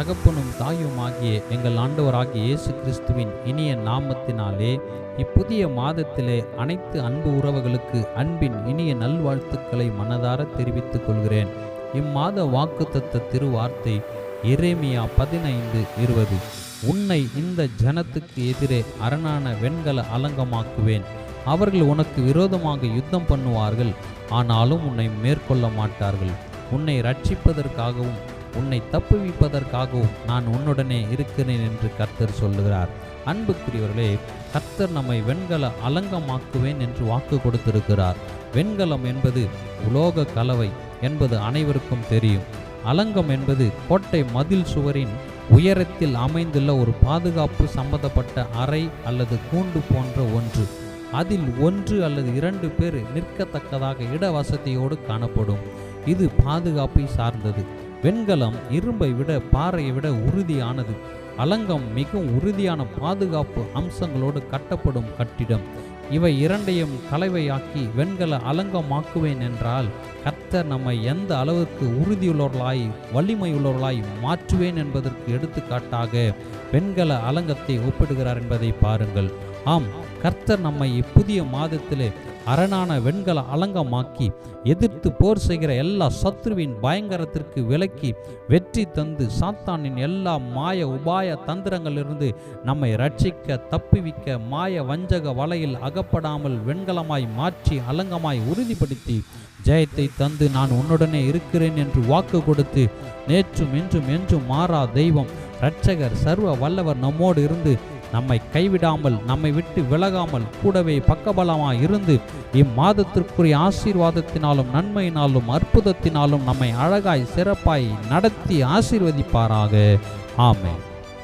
தகப்பனும் தாயும் ஆகிய எங்கள் ஆண்டவராகிய இயேசு கிறிஸ்துவின் இனிய நாமத்தினாலே இப்புதிய மாதத்திலே அனைத்து அன்பு உறவுகளுக்கு அன்பின் இனிய நல்வாழ்த்துக்களை மனதார தெரிவித்துக் கொள்கிறேன். இம்மாத வாக்குத்தத்த திருவார்த்தை எரேமியா பதினைந்து இருபது. உன்னை இந்த ஜனத்துக்கு எதிரே அரணான வெண்கல அலங்கமாக்குவேன். அவர்கள் உனக்கு விரோதமாக யுத்தம் பண்ணுவார்கள் ஆனாலும் உன்னை மேற்கொள்ள மாட்டார்கள். உன்னை ரட்சிப்பதற்காகவும் உன்னை தப்புவிப்பதற்காகவும் நான் உன்னுடனே இருக்கிறேன் என்று கர்த்தர் சொல்லுகிறார். அன்புக்குரியவர்களே கர்த்தர் நம்மை வெண்கல அலங்கமாக்குவேன் என்று வாக்கு கொடுத்திருக்கிறார். வெண்கலம் என்பது உலோக கலவை என்பது அனைவருக்கும் தெரியும். அலங்கம் என்பது கோட்டை மதில் சுவரின் உயரத்தில் அமைந்துள்ள ஒரு பாதுகாப்பு சம்பந்தப்பட்ட அறை அல்லது கூண்டு போன்ற ஒன்று. அதில் ஒன்று அல்லது இரண்டு பேர் நிற்கத்தக்கதாக இட வசதியோடு காணப்படும். இது பாதுகாப்பை சார்ந்தது. வெண்கலம் இரும்பை விட பாறையை விட உறுதியானது. அலங்கம் மிகவும் உறுதியான பாதுகாப்பு அம்சங்களோடு கட்டப்படும் கட்டிடம். இவை இரண்டையும் கலவையாக்கி வெண்கல அலங்கமாக்குவேன் என்றால் கர்த்தர் நம்மை எந்த அளவுக்கு உறுதியுள்ளவர்களாய் வலிமையுள்ளவர்களாய் மாற்றுவேன் என்பதற்கு எடுத்துக்காட்டாக வெண்கல அலங்கத்தை ஒப்பிடுகிறார் என்பதை பாருங்கள். ஆம் கர்த்தர் நம்மை இப்புதிய மாதத்திலே அரணான வெண்கல அலங்கமாக்கி எதிர்த்து போர் செய்கிற எல்லா சத்ருவின் பயங்கரத்திற்கு விலக்கி வெற்றி தந்து சாத்தானின் எல்லா மாய உபாய தந்திரங்களிலிருந்து நம்மை ரட்சிக்க தப்புவிக்க மாய வஞ்சக வலையில் அகப்படாமல் வெண்கலமாய் மாற்றி அலங்கமாய் உறுதிப்படுத்தி ஜெயத்தை தந்து நான் உன்னுடனே இருக்கிறேன் என்று வாக்கு கொடுத்து நேற்றும் இன்றும் என்றும் மாறா தெய்வம் இரட்சகர் சர்வ வல்லவர் நம்மோடு இருந்து நம்மை கைவிடாமல் நம்மை விட்டு விலகாமல் கூடவே பக்கபலமாக இருந்து இம்மாதத்திற்குரிய ஆசீர்வாதத்தினாலும் நன்மையினாலும் அற்புதத்தினாலும் நம்மை அழகாய் சிறப்பாய் நடத்தி ஆசீர்வதிப்பாராக. ஆமென்.